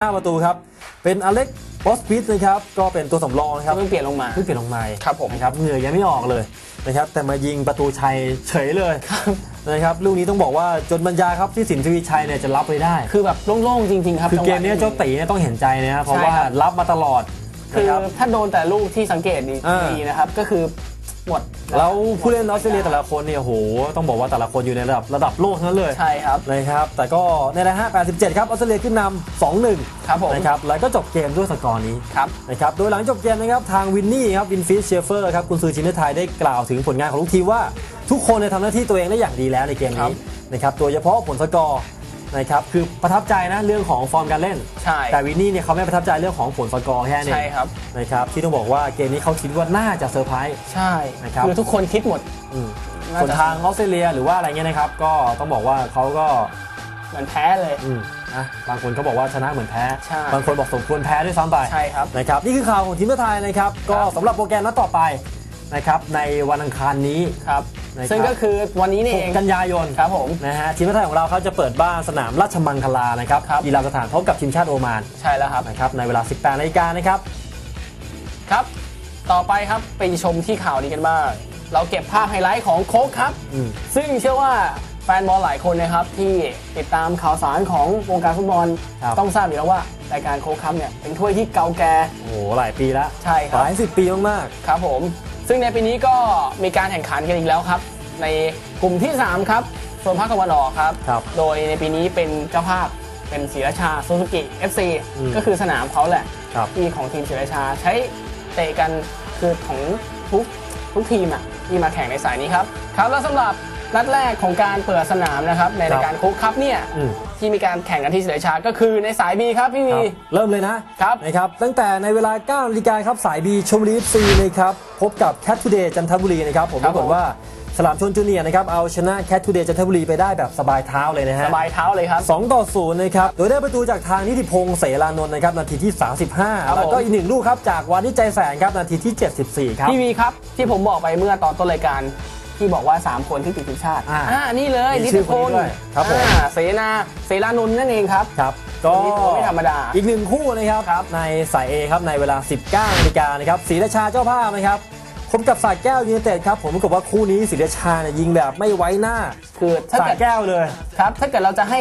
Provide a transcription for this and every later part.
หน้าประตูครับ เป็นอเล็กบอสปิสนะครับ ก็เป็นตัวสำรองนะครับเพิ่งเปลี่ยนลงมาเพิ่งเปลี่ยนลงมาครับผมนะครับเหงื่อยังไม่ออกเลยนะครับ แต่มายิงประตูชัยเฉยเลยนะครับลูกนี้ต้องบอกว่าจนบรรยายครับที่สินทวีชัยเนี่ยจะรับไว้ได้ คือแบบโล่งๆจริงๆครับคือจังหวะเกมนี้เจ้าตีเนี่ยต้องเห็นใจนะครับเพราะใช่ว่าครับรับมาตลอดคือนะครับถ้าโดนแต่ลูกที่สังเกตดีอ่าดีนะครับก็คือ หมดแล้วผู้เล่นออสเตรเลียแต่ละคนเนี่ยโหต้องบอกว่าแต่ละคนอยู่ในระดับระดับโลกทั้งนั้นเลยใช่ครับนะครับ แต่ก็ในนะฮะ87 ครับออสเตรเลียขึ้นนำ2-1ครับผมนะครับแล้วก็จบเกมด้วยสกอร์นี้ครับนะครับโดยหลังจบเกมนะครับทางวินนี่ครับวินฟิชเชฟเฟอร์ครับคุณซือชินเนอร์ไทยได้กล่าวถึงผลงานของลูกทีมว่า ทุกคนเนี่ยทำหน้าที่ตัวเองได้อย่างดีแล้วในเกมครันี้บนะครับโดยเฉพาะผลสกอร์ นะครับคือประทับใจนะเรื่องของฟอร์มการเล่น ใช่ แต่วินนี่เนี่ยเขาไม่ประทับใจเรื่องของผลสกอร์แค่นี้ใช่ครับนะครับที่ต้องบอกว่าเกมนี้เขาคิดว่าน่าจะเซอร์ไพรส์ใช่นะครับคือทุกคนคิดหมดอืมน่าส่วนจะทางออสเตรเลียหรือว่าอะไรเงี้ยนะครับก็ต้องบอกว่าเขาก็เหมือนแพ้เลยอืมนะบางคนเขาบอกว่าชนะเหมือนแพ้ใช่บางคนบอกสมควรแพ้ด้วยซ้ำไปใช่ครับนะครับนี่คือข่าวของทีมชาติไทยนะครับก็สำหรับโปรแกรมนัดต่อไป นะครับในวันอังคารนี้ครับ นะครับ ซึ่งก็คือวันนี้นี่เอง 6กันยายนครับผม นะฮะทีมชาติไทยของเราเขาจะเปิดบ้านสนามราชมังคลานะครับครับ กีฬาสถานพบกับทีมชาติโอมานใช่แล้วครับ นะครับในเวลา 18นาฬิกานะครับครับ ต่อไปครับไปชมที่ข่าวนี้กันบ้าง เราเก็บภาพไฮไลท์ของโค้กครับ อืม ซึ่งเชื่อว่าแฟนบอลหลายคนนะครับ ที่ติดตามข่าวสารของวงการฟุตบอล ครับ ต้องทราบอยู่แล้วว่ารายการโค้กครับเนี่ยเป็นถ้วยที่เก่าแก่ โอ้โหหลายปีแล้วใช่คหรับลายสิบปีมากครับผม ซึ่งในปีนี้ก็มีการแข่งขันกันอีกแล้วครับ ในกลุ่มที่ 3 ครับโซนภาคตะวันออกครับ ครับโดยในปีนี้เป็นเจ้าภาพเป็นศรีราชาซูซูกิ FC อืมก็คือสนามเขาแหละๆครับ ที่ของทีมศรีราชาใช้เตะกันคือของทุกทุกทีมอะที่มาแข่งในสายนี้ครับ ครับแล้วสำหรับ นัดแรกของการเปิดสนามนะครับในรายการคุกครับเนี่ยอืม ที่มีการแข่งกันที่ศรีราชาก็คือในสาย B ครับพี่ควีรับเริ่มเลยนะครับ นะครับตั้งแต่ในเวลา9นาฬิกาครับสายบีชมบุรีซีนะครับพบกับแคททูเดย์จันทบุรีนะครับผมคปรับรากฏว่าสลามชนจูเนียร์นะครับเอาชนะแคททูเดย์จันทบุรีไปได้แบบสบายเท้าเลยนะฮะ สบายเท้าเลยครับ2ต่อ0นะครับ โดยได้ประตูจากทางนิติพงษ์เสรานนท์นะครับ นาทีที่ ครับ35 แล้วก็ผม อีกหนึ่งลูกครับ จากวานิจใจแสนครับ นาทีที่ 74 ครับ พี่วีครับที่ผมบอกไปเมื่อตอนต้นรายการ ที่บอกว่า 3 คนที่ติดทีมชาติ อ่านี่เลยมีนิชื่ติอพคนลนี้ด้วยครับผม อ่าเสนาเสรานนท์นั่นเองครับ ครับก็วันนี้ถือว่าไม่ธรรมดาอีกหนึ่งคู่นะครับครับในสาย A ครับในเวลา 19นาฬิกานะครับศรีราชาเจ้าภาพนะครับพบกับสายแก้วยูเนเต็ดครับผมปรากฏว่าคู่นี้ศรีราชาเนี่ยยิงแบบไม่ไว้หน้าคือถ้าสาเกิยดแก้วเลย ครับ ถ้าเกิดเราจะให้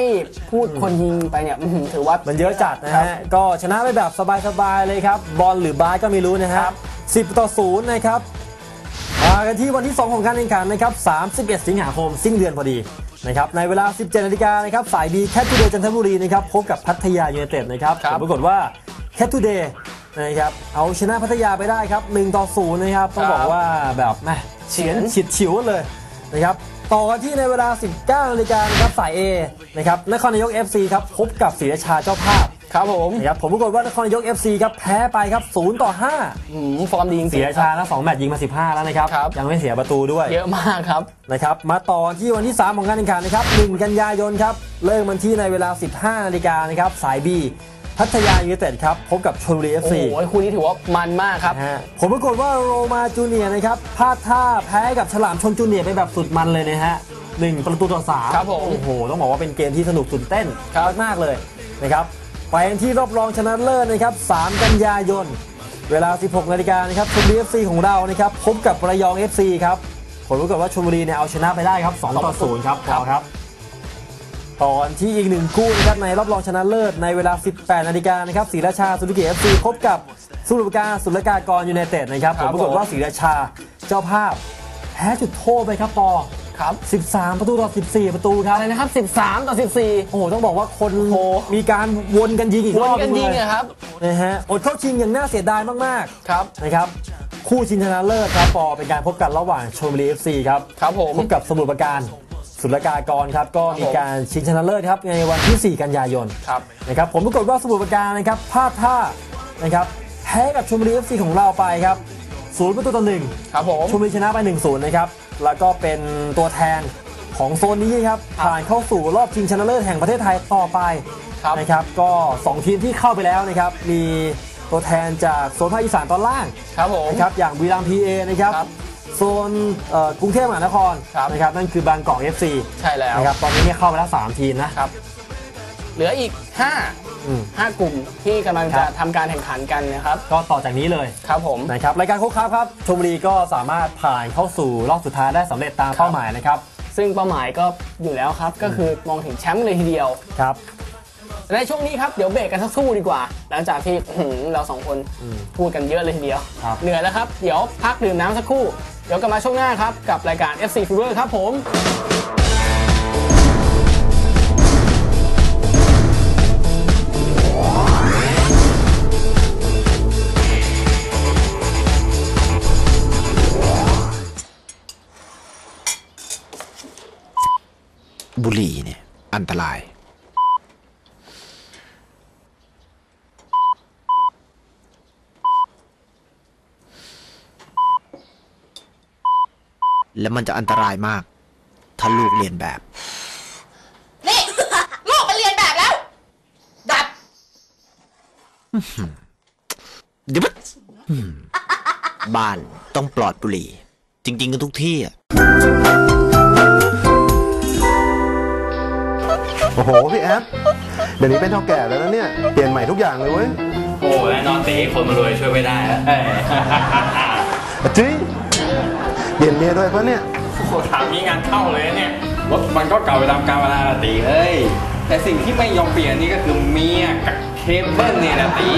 พูดคนยิงไปเนี่ยอื้อหือถือว่ามันเยอะจัดนะครัฮะบก็ชนะไปแบบสบายๆเลยครับ บอลหรือบาสก็ไม่รู้นะฮะครับ 10 ต่อ 0 นะครับ มากันที่วันที่ 2 ของการแข่งขันนะครับ 31 สิงหาคมสิ้นเดือนพอดีนะครับในเวลา 17นาฬิกานะครับสายบีแคททูเดย์จันทบุรีนะครับพบกับพัทยายูเนเต็ดนะครับครับผลปรากฏว่าแคททูเดย์นะครับเอาชนะพัทยาไปได้ครับ1ต่อ0นะครับต้องบอกว่าแบบแหมเฉียนฉิดฉิวเลยนะครับต่อกันที่ในเวลา 19นาฬิกานะครับสาย A นะครับนครนายก FC ครับพบกับศรีราชาเจ้าภาพ ครับผมนะครับผมปรากฏว่านครนายก FC ครับแพ้ไปครับ0ต่ออืมฟอร์มดีจ5ริเสีงยๆคชารับ แล้ว2แมตช์ยิงมา 15 แล้วนะครับ ครับ ยังไม่เสียประตูด้วย เยอะมากครับ นะครับมาต่อที่วันที่ 3 ของการแข่งขันนะครับ 1 กันยายนครับ เริ่มมันที่ในเวลา 15 นาฬิกานะครับ สาย B พัทยายูเนเต็ดครับ พบกับชลบุรีโอ้ FC โหคู่นี้ถือว่ามันมากครับ นะฮะผมปรากฏว่าโรมาจูเนียร์นะครับพลาดท่าแพ้กับฉลามชนจูเนียร์ไปแบบสุดมันเลยนะฮะหนึ่งประตูต่อสามครับผมโอ้โห ต้องบอกว่าเป็นเกมที่สนุกตื่นเต้นครับ มากๆเลยนะครับ ไปกันที่รอบรองชนะเลิศนะครับ 3 กันยายน เวลา 16 นาฬิกานะครับชลบุรี FC ของเรานะครับ พบกับระยอง FC ครับผลปรากฏว่าชลบุรีเนี่ยเอาชนะไปได้ครับ 2 ต่อ 0 ครับพอครับต่อกันที่อีกหนึ่งคู่นะครับในรอบรองชนะเลิศในเวลา 18 นาฬิกานะครับศรีราชาสุริกิเอฟซีพบกับสุรการสุรกากรยูไนเต็ดนะครับคผรัลบปรากฏผมว่าศรีราชาเจ้าภาพแพ้จุดโทษไปครับปอ ครับ 13 ประตูต่อ 14 ประตูครับอะไรนะครับ 13 ต่อ 14 โอ้โหต้องบอกว่าคนโอ้โห มีการวนกันยิงอีกวรนอบกันยิงเลอะครับ นะฮะอดเข้าชิงอย่างน่าเสียดายมากครับ ๆนะครับคู่ชิงชนะเลิศครับปอเป็นการพบกันระหว่างชลบุรีเอฟซีครับ ครับผม พบกับสมุทรปราการสุรกากรครับก็มีการชิงชนะเลิศครับในวันที่ 4 กันยายน ครับ นะครับผมปรากฏว่าสมุทรปราการนะครับพลาดท่านะครับแพ้กับชลบุรีเอฟซีของเราไปครับศูนย์ประตูต่อหนึ่งครับผมชลบุรีชนะไป1-0นะครับ แล้วก็เป็นตัวแทนของโซนนี้ครับผ่านเข้าสู่รอบชิงชนะเลิศแห่งประเทศไทยต่อไปครับนะครับก็2ทีมที่เข้าไปแล้วนะครับมีตัวแทนจากโซนภาคอีสานตอนล่างครับผมนะครับอย่างวีรัมพีเอนะครับครับโซนเอ่อกรุงเทพมหานครครับนะครับนั่นคือบางกอก FC ใช่แล้วนะครับตอนนี้เนี่ยเข้าไปแล้ว 3 ทีมนะครับเหลืออีก 5อืม5กลุ่มที่กำลังครัจะบทำการแข่งขันกันนะครับ ก็ต่อจากนี้เลยครับผม นะครับรายการโค้ชครับครับชมบุรีก็สามารถผ่านเข้าสู่รอบสุดท้ายได้สำเร็จตามเป้าหมายนะครับซึ่งเป้าหมายก็อยู่แล้วครับ ก็คือมองถึงแชมป์เลยทีเดียว ครับ ในช่วงนี้ครับ เดี๋ยวเบรกกันสักครู่ดีกว่า หลังจากที่อื้อหือเราสองคนอืมพูดกันเยอะเลยทีเดียว ครับ เหนื่อยแล้วครับ เดี๋ยวพักดื่มน้ำสักครู่ เดี๋ยวกลับมาช่วงหน้าครับ กับรายการ FC Fever ครับผม บุหรี่เนี่ยอันตราย แล้วมันจะอันตรายมาก ถ้าลูกเรียนแบบ นี่ ลูกมันเรียนแบบแล้ว ดับ เดี๋ยวมันอืมบ้านต้องปลอดบุหรี่ จริง ๆ กันทุกที่อะ โอ้โหพี่แอฟเดี๋ยวนี้เป็นเท่าแก่แล้วนะเนี่ยเปลี่ยนใหม่ทุกอย่างเลยเว้ยโอ้แน่นอนตีคนมารวยช่วยไม่ได้แล้วเอ้ยจริงเปลี่ยนเมียด้วยปะเนี่ยโอ้โหถามนี้งานเข้าเลยนะเนี่ยรถมันก็เก่าไปตามกาลเวลาละตีเอ้ยแต่สิ่งที่ไม่ยอมเปลี่ยนนี่ก็คือเมียกับเคเบิลเนี่ยนะตี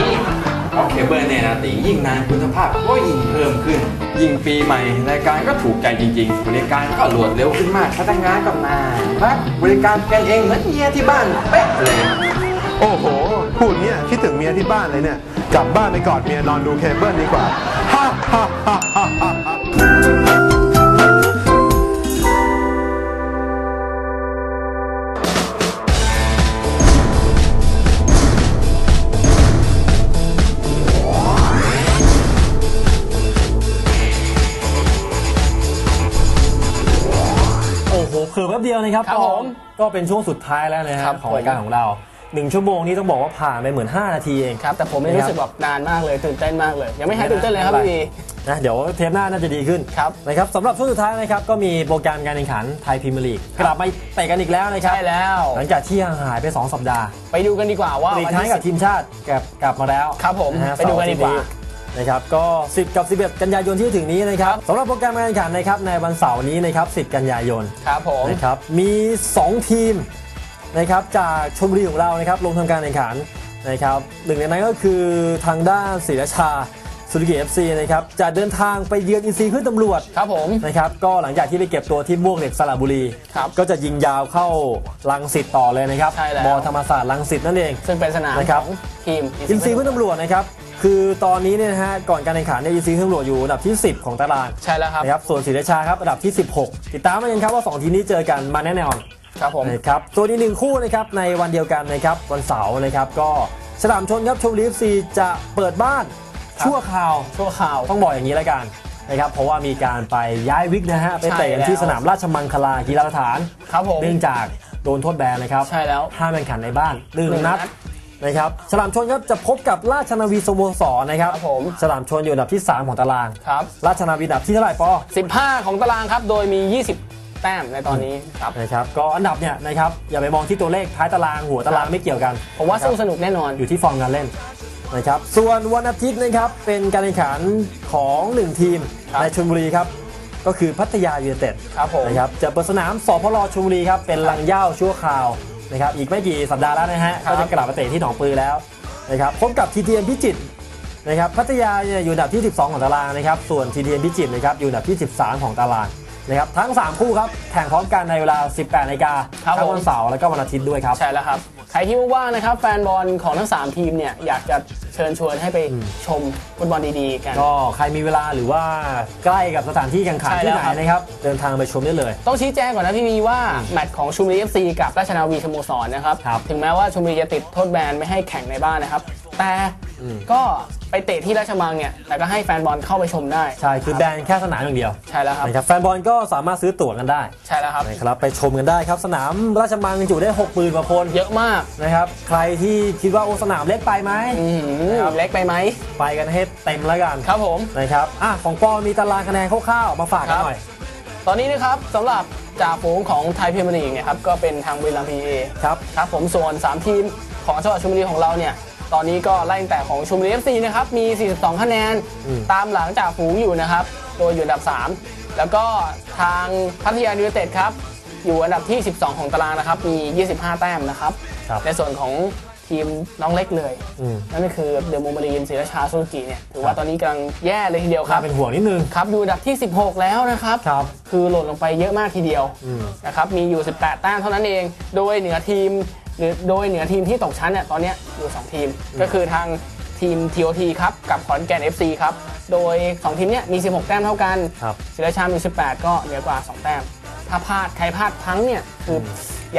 เพราะเคเบิลเนี่ยนะตียิ่งนานคุณภาพก็ยิ่งเพิ่มขึ้น ยิ่งปีใหม่รายการก็ถูกใจจริง ๆ บริการก็รวดเร็วขึ้นมากพนักงานก็มารักบริการกันเองเหมือนเมียที่บ้านเป๊ะเลย โอ้โห พูดเนี่ยคิดถึงเมียที่บ้านเลยเนี่ย กลับบ้านไปกอดเมียนอนดูเคเบิลดีกว่าฮ่าฮ่าฮ่าฮ่าฮ่า เคือแป๊บเดียวนะครับครับผมก็เป็นช่วงสุดท้ายแล้วนะคครัรับบของผม รายการของเราหนึ่งชั่วโมงนี้ต้องบอกว่าผ่านไปเหมือน 5 นาทีเอง ครับแต่ผมไม่รู้สึกแบบนานมากเลยตื่นเต้นมากเลย ยังไม่หายตื่นเต้นเลยครับพี่บี นะเดี๋ยวเทปหน้าน่าจะดีขึ้นครับนะครับสำหรับช่วงสุดท้ายนะครับก็มีโปรแกรมการแข่งขันไทยพรีเมียร์ลีกกลับมาเตะกันอีกแล้วนะครับใช่แล้ว หลังจากที่ห่างหายไป 2 สัปดาห์ไปดูกันดีกว่าว่าลีกวันท้ายที่กับทีมชาติกลับกลับมาแล้วครับผมนะฮะไปดูกันดีกว่า เสร์อทิตย์ นะครับก็ 10 กับ 11 กันยายนที่จะถึงนี้นะครับสำหรับโปรแกรมการแข่งขันนะครับในวันเสาร์นี้นะครับ10 กันยายนครับผมนะครับมี 2 ทีมนะครับจากชมบุรีของเรานะครับลงทำการแข่งขันนะครับหนึ่งในนั้นก็คือทางด้านศรีราชา สุริกิเอฟซีนะครับจะเดินทางไปเยือนอินซีขึ้นตำรวจครับผม นะครับก็หลังจากที่ไปเก็บตัวที่ม่วงเหล็กสระบุรี ครับก็จะยิงยาวเข้าลังสิตต่อเลยนะครับใช่แล้วมธรรมศาสตร์ลังสิตนั่นเอง ซึ่งเป็นสนามนะครับของทีม อินซีขึ้นตำรวจนะครับคือตอนนี้เนี่ยนะฮะก่อนการแข่งขันเนี่ยอินซีขึ้นตำรวจอยู่อันดับที่ 10 ของตารางใช่แล้วครับ นะครับส่วนศรีราชาครับอันดับที่ 16 ติดตามมากันครับว่า2ทีมนี้เจอกันมาแน่นอน ครับผม นะครับส่วนอีกหนึ่งคู่นะครับในวันเดียวกันนะครับวันเสาร์นะครับก็ฉลามชนครับชมบุรีเอฟซีจะเปิดบ้านครับ ชั่วคราว ชั่วข่าว ต้องบอกอย่างนี้แล้วกันนะครับเพราะว่ามีการไปย้ายวิกนะฮะไปเตะกันที่ใช่แล้วสนามราชมังคลากีฬาสถาน ครับผม เนื่องจากโดนโทษแบนนะครับใช่แล้ว ห้ามแข่งขันในบ้านหนึ่งหนึ่งนันัดดนะครับฉลามชนครับจะพบกับราชนาวีสโมสรนะครับครับผม ฉลามชนอยู่อันดับที่ 3 ของตาราง ครับ ราชนาวีอันดับที่เท่าไหร่ปอ 15 ของตารางครับ โดยมี 20 แต้มในตอนนี้ครับ นะครับก็อันดับเนี่ยนะครับอย่าไปมองที่ตัวเลขท้ายตารางหัวตารางไม่เกี่ยวกันผมว่าสู้สนุกแน่นอน อยู่ที่ฟอร์มการเล่น นะครับส่วนวันอาทิตย์นะครับเป็นการแข่งขันของหนึ่งทีมครับในชลบุรีครับก็คือพัทยายูไนเต็ดครับผมนะครับจะเปิดสนามสพลชลบุรีครับเป็นลังเหย่าชั่วคราวนะครับอีกไม่กี่สัปดาห์แล้วนะฮะครับก็จะกลับมาเตะที่หนองปือแล้วนะครับพบกับทีทีเอ็มพิจิตรนะครับพัทยาเนี่ยอยู่อันดับที่ 12 ของตารางนะครับส่วนทีทีเอ็มพิจิตรนะครับอยู่อันดับที่ 13 ของตาราง นะครับทั้ง 3 คู่ครับแข่งพร้อมกันในเวลา 18นาฬิกาครับทั้งผม วันเสาร์และก็วันอาทิตย์ด้วยครับ ใช่แล้วครับ ใครที่ว่างๆนะครับ แฟนบอลของทั้ง 3 ทีมเนี่ย อยากจะเชิญชวนให้ไปชมฟุตบอลดีๆกัน ก็ใครมีเวลาหรือว่าใกล้กับสถานที่แข่งขันใช่ที่แล้วไหนครับ นะครับ เดินทางไปชมได้เลย ต้องชี้แจงก่อนนะพี่วีว่า แมตช์ของชุมบุรีเอฟซีกับราชนาวีสโมสรนะครับ ครับ ถึงแม้ว่าชุมบุรีจะติดโทษแบนไม่ให้แข่งในบ้านนะครับ แต่อืมก็ไปเตะที่ราชมังเนี่ยแล้วก็ให้แฟนบอลเข้าไปชมได้ ใช่ คือแบนแค่สนามอย่างเดียว ใช่แล้วครับนะครับแฟนบอลก็สามารถซื้อตั๋วกันได้ ใช่แล้วครับนะครับ ไปชมกันได้ครับ สนามราชมังจุได้6 0 0 0 0กว่าคน เยอะมากนะครับ ใครที่คิดว่าโอสนามเล็กไปไหมอื้อหือครับเล็กไปไหม ไปกันให้เต็มแล้วกัน ครับผมนะครับอะของปอมีตารางคะแนนคร่าวๆมาฝากกันหน่อย ตอนนี้นะครับสำหรับจ่าฝูงของไทยพรีเมียร์ลีกเนี่ยครับก็เป็นทางบุรีรัมย์พีเอครับครับผมส่วน 3 ทีมของจังหวัดชลบุรีของเราเนี่ย ตอนนี้ก็ไล่ตั้งแต่ของชลบุรี FC นะครับ มี 42 คะแนนอืมตามหลังจากฝูงอยู่นะครับ โดยอยู่อันดับ 3 แล้วก็ทางพัทยายูไนเต็ดครับ อยู่อันดับที่ 12 ของตารางนะครับ มี 25 แต้มนะครับครับในส่วนของทีมน้องเล็กเลยอืมนั่นก็คือเดอะมูมารีนศิรชาสุกิเนี่ย ถือว่าตอนนี้กำลังแย่เลยทีเดียวคน่ารับเป็นห่วงนิดนึง ครับ อยู่อันดับที่ 16 แล้วนะครับครับคือหล่นลงไปเยอะมากทีเดียวอืมนะครับ มีอยู่ 18 แต้มเท่านั้นเอง โดยเหนือทีม หรือโดยเหนือทีมที่ตกชั้นเนี่ยตอนเนี้ยอยู่ 2 ทีม ก็คือทางทีม TOT ครับ กับขอนแก่น FC ครับ โดย 2 ทีมเนี้ยมี 16 แต้มเท่ากันครับศิราชามี 18 ก็เหนือกว่า 2 แต้ม ถ้าพลาดใครพลาดพังเนี่ยคือ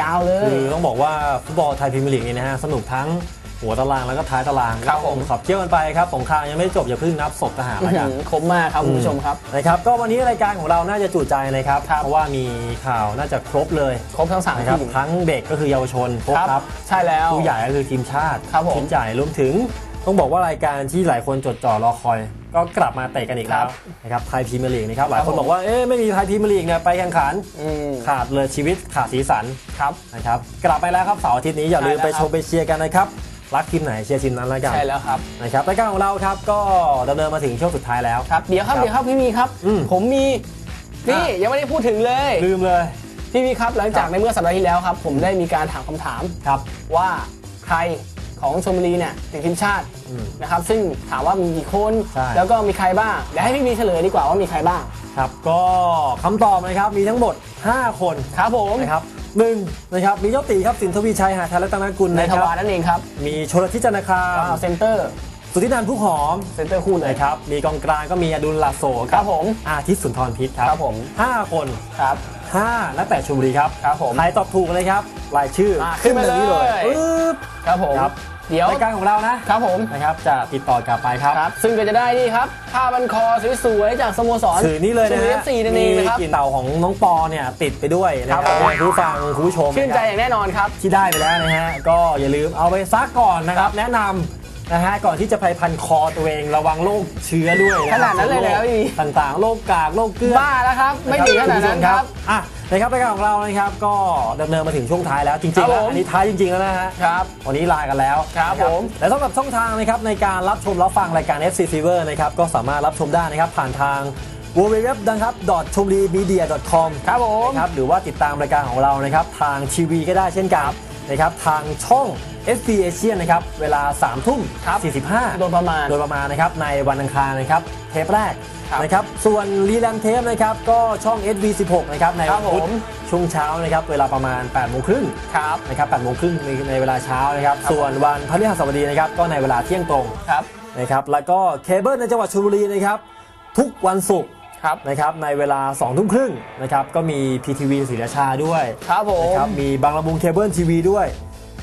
ยาวเลย คือต้องบอกว่าฟุตบอลไทยพรีเมียร์ลีกนี่นะฮะสนุกทั้ง หัวตารางแล้วก็ท้ายตารางครับผมขับเที่ยวกันไปครับสงครามยังไม่จบอย่าเพิ่งนับศพทหารแล้วกันอื้อหือคมมากครับคุณผู้ชมครับนะครับก็วันนี้รายการของเราน่าจะจุใจนะครับครับเพราะว่ามีข่าวน่าจะครบเลย ครบทั้งสามนะครับทีมทั้งเด็กก็คือเยาวชนครบครับใช่แล้วผู้ใหญ่ก็คือทีมชาติครับผมทีมใหญ่รวมถึงต้องบอกว่ารายการที่หลายคนจดจ่อรอคอย ก็กลับมาเตะกันอีกแล้วนะครับไทยพรีเมียร์ลีกนะครับหลายคนครับผมบอกว่าเอ๊ะไม่มีไทยพรีเมียร์ลีกเนี่ยไปแข่งขันอืมขาดเลยชีวิตขาดสีสันครับนะครับกลับไปแล้วครับเสาร์อาทิตย์นี้อย่าลืมใช่แล้วไปครับชมไปเชียร์กันนะครับ รักทีมไหนเชียร์ทีมนั้นแล้วกันใช่แล้วครับนะครับรายการของเราครับก็ดำเนินมาถึงช่วงสุดท้ายแล้วครับเดี๋ยวครับครับเดี๋ยวครับพี่มีครับอืมผมมีนี่ยังไม่ได้พูดถึงเลยลืมเลยพี่มีครับหลังจากครับในเมื่อสัปดาห์ที่แล้วครับ ผมได้มีการถามคำถามครับว่าใครของชมบุรีเนี่ยติดทีมชาติอืมนะครับซึ่งถามว่ามีกี่คนใช่แล้วก็มีใครบ้างเดี๋ยวให้พี่มีเฉลยดีกว่าว่ามีใครบ้างครับ ก็คำตอบนะครับมีทั้งหมด 5 คนครับผมนะครับ หนึ่งนะครับมีเจ้าตีครับสินทวีชัยหาไทยรัตนกุลในนะทครับวารนั่นเองครับมีชลทิศจันทคาว้าวเซนเตอร์สุทธินันท์ผู้หอมเซนเตอร์คู่เลย นะครับมีกองกลางก็มีอดุลลาโซครับผมอาทิตย์สุนทรพิษครับครับผม ห้าคนครับ ห้านักเตะชลบุรีครับครับผมใครตอบถูกเลยครับรายชื่ออ่าขึ้นมาตรงนี้เลยเลย ปึ๊บ ครับผม ครับ เดี๋ยวรายการของเรานะครับผมนะครับจะติดต่อกลับไปครับ ครับ ซึ่งก็จะได้นี่ครับผ้าบันคอสวยๆจากสโมสรถือนี่เลยนะชลบุรีฮะ FC นั่นเองนะครับมีกลิ่นเต่าของน้องปอเนี่ยติดไปด้วยนะคครัรับบผมคุณผู้ฟังคุณผู้ชมชื่นใจนะครับอย่างแน่นอนครับที่ได้ไปแล้วนะฮะก็อย่าลืมเอาไปซักก่อนนะครับ แนะนำนะฮะก่อนที่จะไปพันคอตัวเองระวังโรคเชื้อด้วยะขนาดนั้นเลยนะครับพี่ต่างๆโรคกากโรคเกลือบ้าแล้วครับ ไม่ถึงขนาดนั้นครับอะ นะครับรายการของเรานะครับก็ดำเนินมาถึงช่วงท้ายแล้วจริงๆครับแล้วผมอันนี้ท้ายจริงๆแล้วนะฮะครับวันนี้ลากันแล้วครับนะผมและสำหรับช่องทางนะครับในการรับชมรับฟังรายการ FC Fever นะครับก็สามารถรับชมได้นะครับผ่านทาง w w w นะครับ c h o m r i m e d i a com ครับผมนะครับหรือว่าติดตามรายการของเรานะครับทางทีวีก็ได้เช่นกันนะครับทางช่อง s อ a s i a นะครับเวลา3ทุ่มครับ45โดยประมาณโดยประมาณนะครับในวันอังคารนะครับเทปแรกครับ นะครับ ส่วนรีแลนเทปนะครับก็ช่อง SV16 นะครับในครัวับนพุธผมช่วงเช้านะครับเวลาประมาณ8โมงครึ่งครับนะครับ8โมงครึ่งในในเวลาเช้านะครับครับ ส่วนวันพฤหัสบดีนะครับก็ในเวลาเที่ยงตรงครับนะครับแล้วก็เคเบิลในจังหวัดชลบุรีนะครับทุกวันศุกร์ครับนะครับในเวลา2ทุ่มครึ่งนะครับก็มี PTV ศรีราชาด้วยครับผมนะครับมีบางระมุงเคเบิลทีวีด้วย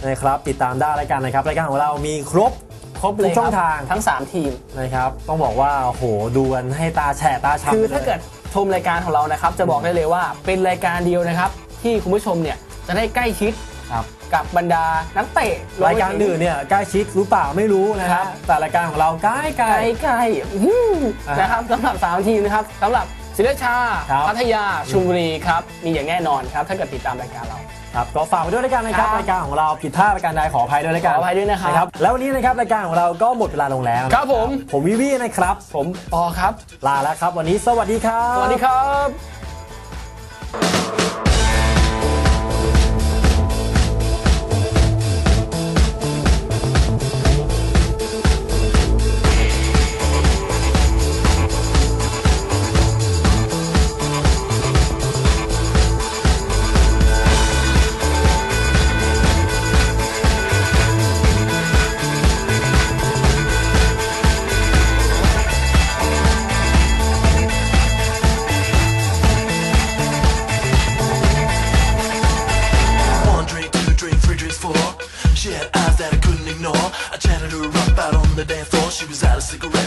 นะครับติดตามได้รายการนะครับรายการของเรามีครบ ครบเลยทุกช่องครับทาง ทั้ง 3 ทีมนะครับ ต้องบอกว่าโอ้โหดูกันให้ตาแฉะตาช้ำคือไปลยถ้าเกิดชมรายการของเรานะครับ จะบอกได้เลยว่าเป็นรายการเดียวนะครับ ที่คุณผู้ชมเนี่ยจะได้ใกล้ชิดครับกับบรรดานักเตะรายการอื่นเนี่ยใกล้ชิดหรือเปล่าไม่รู้นะคครัรับบแต่รายการของเราใกล้ใกไกล้ลไกลอื้อหืออ่าฮะนะครับสำหรับ 3 ทีมนะครับสำหรับศิลชาครับพัทยาชลบุรีครับ มีอย่างแน่นอนครับ ถ้าเกิดติดตามรายการเรา ครับก็ฝากไว้ด้วยรายการนะครับครับรายการของเราผิดพลาดรายการใดขออภัยด้วยรายการขออภัยด้วยนะครับ แล้ววันนี้นะครับรายการของเราก็หมดเวลาลงแล้วนะครับผม ผมวิวีนะครับ ผมปอครับ ลาแล้วครับ วันนี้สวัสดีครับ สวัสดีครับ She was out of cigarettes,